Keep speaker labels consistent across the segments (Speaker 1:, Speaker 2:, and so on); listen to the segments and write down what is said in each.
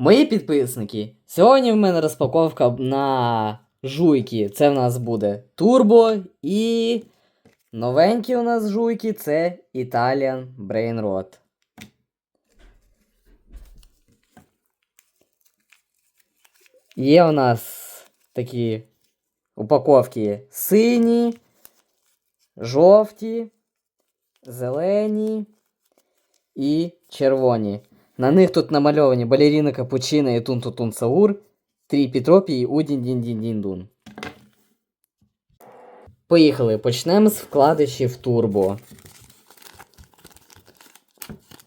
Speaker 1: Мої підписники, сьогодні в мене розпаковка на жуйки. Це в нас буде Турбо і новенькі у нас жуйки це Italian Brain Rot. Є у нас такі упаковки сині, жовті, зелені і червоні. На них тут намальовані балеріна Капучино і Тун Тун Саур, Трі Пітропі і Удін Дін Дін Дін Дун. Поїхали. Почнемо з вкладишів Турбо.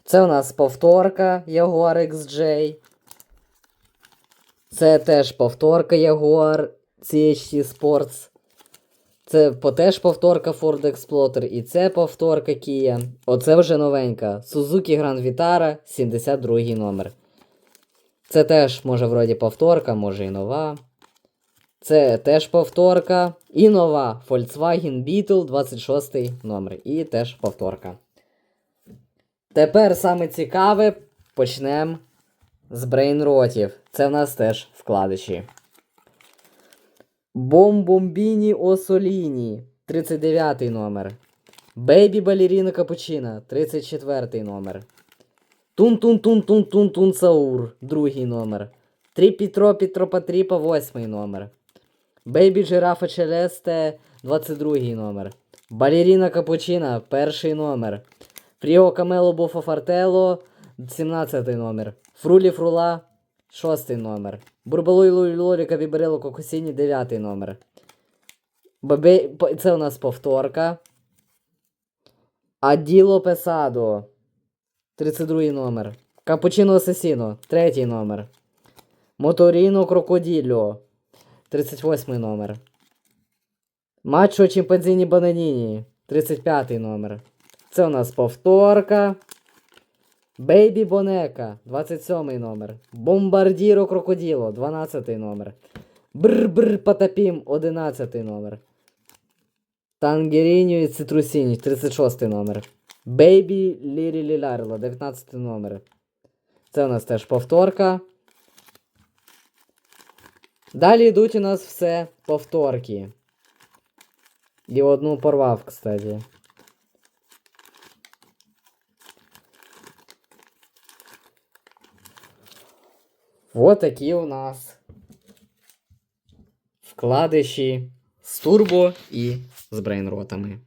Speaker 1: Це у нас повторка Jaguar XJ. Це теж повторка Jaguar CHT Sports. Це теж повторка Ford Explorer і це повторка Kia. Оце вже новенька. Suzuki Grand Vitara 72 номер. Це теж, може, вроді повторка, може і нова. Це теж повторка. І нова Volkswagen Beetle 26 номер. І теж повторка. Тепер саме цікаве почнемо з брейнротів. Це в нас теж вкладиші. Бомбомбіні Осоліні 39 номер. Бейбі Балеріна Капучино 34 номер. Тун-тун-тун-тун-тун-тун Саур, другий номер. Трі Пітро Пітропатріпа, восьмий номер. Бейбі Жирафа Челесте, 22 номер. Балеріна Капучино, перший номер. Фріо Камело Буфо Фартело, 17 номер. Фрулі Фрула, 6 номер. Бурбалуй Луй Лолі Кабіберело Кокосіні, 9 номер. Бабе... Це у нас повторка. Аділо Песадо, 32 номер. Капучино Асесіно, 3 номер. Моторіно Крокоділо, 38 номер. Мачо Чімпанзіні Бананіні, 35 номер. Це у нас повторка. Бейбі Бонека, 27 номер. Бомбардіро Крокоділо, 12 номер. Бр-бр Патапім, 11 номер. Тангеріньо і Цитрусіні, 36 номер. Бейбі Лірі Ліларло, 19 номер. Це у нас теж повторка. Далі йдуть у нас все повторки. І одну порвав, кстати. Вот такі у нас вкладиші з турбо і з брейнротами.